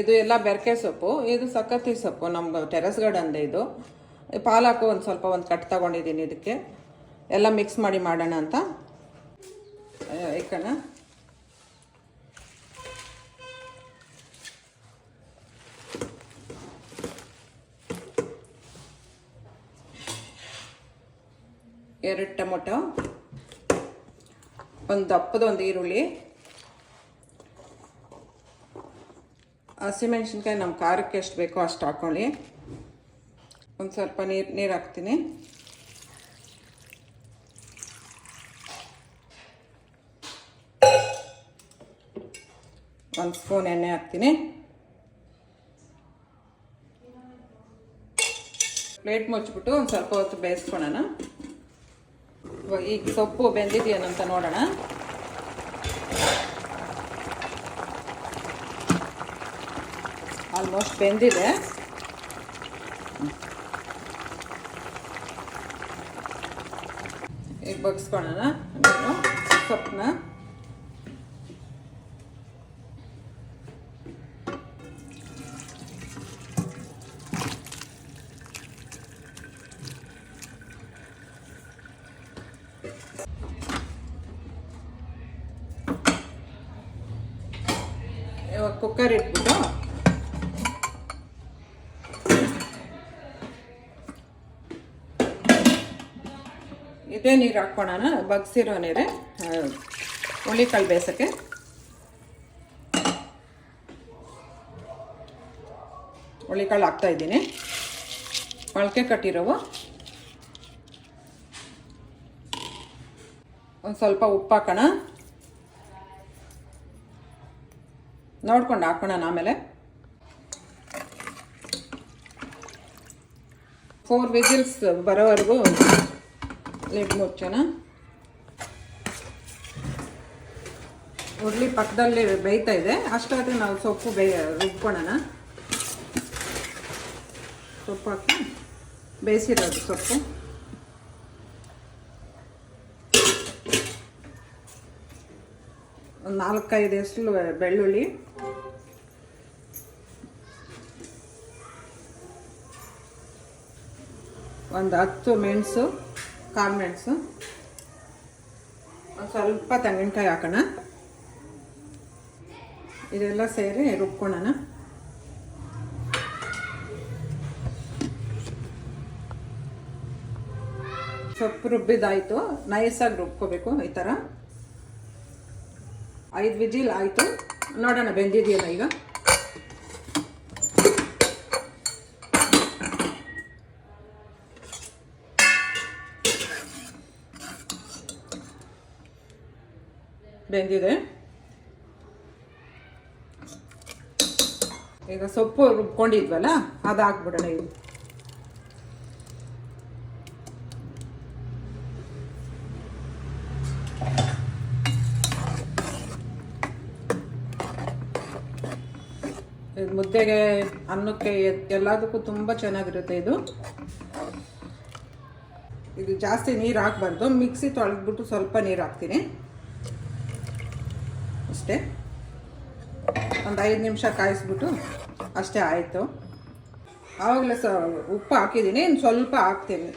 ಇದು ಎಲ್ಲ ಬೆರಕೆ ಸೊಪ್ಪು, ಇದು ಸಕ್ಕತ್ತಿ ಸೊಪ್ಪು ನಮ್ಗೆ ಟೆರೆಸ್ ಗಾರ್ಡನ್ದೇ ಇದು. ಪಾಲಾಕು ಒಂದು ಸ್ವಲ್ಪ ಒಂದು ಕಟ್ ತಗೊಂಡಿದ್ದೀನಿ ಇದಕ್ಕೆ. ಎಲ್ಲ ಮಿಕ್ಸ್ ಮಾಡಿ ಮಾಡೋಣ ಅಂತ. ಇಕ್ಕಣ ಎರಡು ಟೊಮೊಟೊ, ಒಂದು ದಪ್ಪದ ಒಂದು ಈರುಳ್ಳಿ ಹಸಿಮೆಣ್ಸಿನ್ಕಾಯಿ ನಮ್ಮ ಖಾರಕ್ಕೆ ಎಷ್ಟು ಬೇಕೋ ಅಷ್ಟು ಹಾಕ್ಕೊಳ್ಳಿ ಒಂದು ಸ್ವಲ್ಪ ನೀರು ನೀರು ಹಾಕ್ತೀನಿ. ಒಂದು ಸ್ಪೂನ್ ಎಣ್ಣೆ ಹಾಕ್ತೀನಿ. ಪ್ಲೇಟ್ ಮುಚ್ಚಿಬಿಟ್ಟು ಒಂದು ಸ್ವಲ್ಪ ಹೊತ್ತು ಬೇಯಿಸ್ಕೊಳೋಣ. ಈಗ ಸೊಪ್ಪು ಬೆಂದಿದೆಯೇನಂತ ನೋಡೋಣ. ಆಲ್ಮೋಸ್ಟ್ ಬೆಂದಿದೆ. ಈಗ ಬಗ್ಸ್ಕೊಳ್ಳೋಣ ನೀನು ಸೊಪ್ಪನ್ನ. ಇವಾಗ ಕುಕ್ಕರ್ ಇಟ್ಬಿಟ್ಟು ಇದೇ ನೀರು ಹಾಕ್ಕೊಳೋಣ, ಬಗ್ಸಿರೋ ನೀರೇ ಹುಳಿಕಾಳು ಬೇಯಿಸೋಕ್ಕೆ ಹುಳಿಕಾಳು ಹಾಕ್ತಾ ಇದ್ದೀನಿ. ಮೊಳಕೆ ಕಟ್ಟಿರೋವು. ಒಂದು ಸ್ವಲ್ಪ ಉಪ್ಪು ಹಾಕೋಣ. ನೋಡ್ಕೊಂಡು ಹಾಕೋಣ ಆಮೇಲೆ. ಫೋರ್ ವಿಜಿಲ್ಸ್ ಬರೋವರೆಗೂ ಲಿಡ್ ಮುಚ್ಚೋಣ ಉರ್ಲಿ ಪಕ್ಕದಲ್ಲಿ ಬೇಯ್ತಾ ಇದೆ. ಅಷ್ಟಾದ್ರೆ ನಾವು ಸೊಪ್ಪು ಬೇಯ, ರುಬ್ಕೊಳ್ಳೋಣ. ಸೊಪ್ಪು ಹಾಕಿ ಬೇಯಿಸಿರೋದು ಸೊಪ್ಪು. ಒಂದು ನಾಲ್ಕೈದು ಎಷ್ಟು ಬೆಳ್ಳುಳ್ಳಿ. ಒಂದು ಹತ್ತು ಮೆಣಸು. ಒಂದು ಸ್ವಲ್ಪ ತೆಂಗಿನಕಾಯಿ ಹಾಕೋಣ. ಇದೆಲ್ಲ ಸೇರಿ ರುಬ್ಕೊಳ್ಳೋಣ ಸೊಪ್ಪು ರುಬ್ಬಿದಾಯಿತು. ನೈಸಾಗಿ ರುಬ್ಕೋಬೇಕು ಈ ಥರ. ಐದು ವಿಜಿಲ್ ಆಯಿತು. ನೋಡೋಣ ಬೆಂದಿದೆಯಲ್ಲ ಈಗ? ಬೆಂದಿದೆ. ಈಗ ಸೊಪ್ಪು ರುಬ್ಕೊಂಡಿದ್ವಲ್ಲ, ಅದು ಹಾಕ್ಬಿಡೋಣ ಇದು ಮುದ್ದೆಗೆ ಅನ್ನಕ್ಕೆ ಎಲ್ಲದಕ್ಕೂ ತುಂಬ ಚೆನ್ನಾಗಿರುತ್ತೆ ಇದು. ಇದು ಜಾಸ್ತಿ ನೀರು ಹಾಕ್ಬಾರ್ದು, ಮಿಕ್ಸಿ ತೊಳೆದ್ಬಿಟ್ಟು ಸ್ವಲ್ಪ ನೀರು ಹಾಕ್ತೀನಿ. ಅಷ್ಟೇ. ಒಂದು ಐದು ನಿಮಿಷ ಕಾಯಿಸ್ಬಿಟ್ಟು ಅಷ್ಟೇ ಆಯಿತು. ಆವಾಗಲೇ ಸ ಉಪ್ಪು ಹಾಕಿದ್ದೀನಿ ಇನ್ನು ಸ್ವಲ್ಪ ಹಾಕ್ತೀನಿ.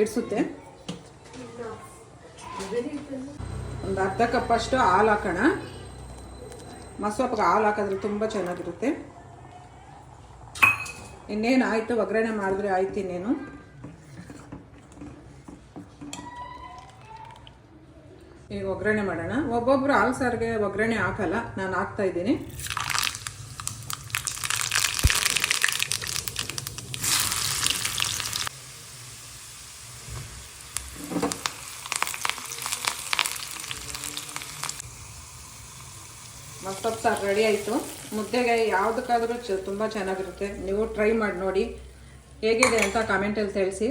ಇಡಿಸುತ್ತೆ. ಒಂದು ಅರ್ಧ ಕಪ್ಪಷ್ಟು ಹಾಲು ಹಾಕೋಣ. ಮಸೊಪ್ಪಿಗೆ ಹಾಲು ಹಾಕಿದ್ರೆ ತುಂಬ ಚೆನ್ನಾಗಿರುತ್ತೆ. ಇನ್ನೇನು ಆಯಿತು? ಒಗ್ಗರಣೆ ಮಾಡಿದ್ರೆ ಆಯ್ತು ಇನ್ನೇನು? ಈಗ ಒಗ್ಗರಣೆ ಮಾಡೋಣ. ಒಬ್ಬೊಬ್ಬರು ಹಾಲು ಸಾರಿಗೆ ಒಗ್ಗರಣೆ ಹಾಕಲ್ಲ, ನಾನು ಹಾಕ್ತಾ ಇದ್ದೀನಿ. ಮತ್ತೊಬ್ಬ ಸಾರು ರೆಡಿ ಆಯಿತು. ಮುದ್ದೆಗೆ ಯಾವುದಕ್ಕಾದರೂ ಚ ತುಂಬ ಚೆನ್ನಾಗಿರುತ್ತೆ. ನೀವು ಟ್ರೈ ಮಾಡಿ ನೋಡಿ. ಹೇಗಿದೆ ಅಂತ ಕಾಮೆಂಟಲ್ಲಿ ತಿಳಿಸಿ.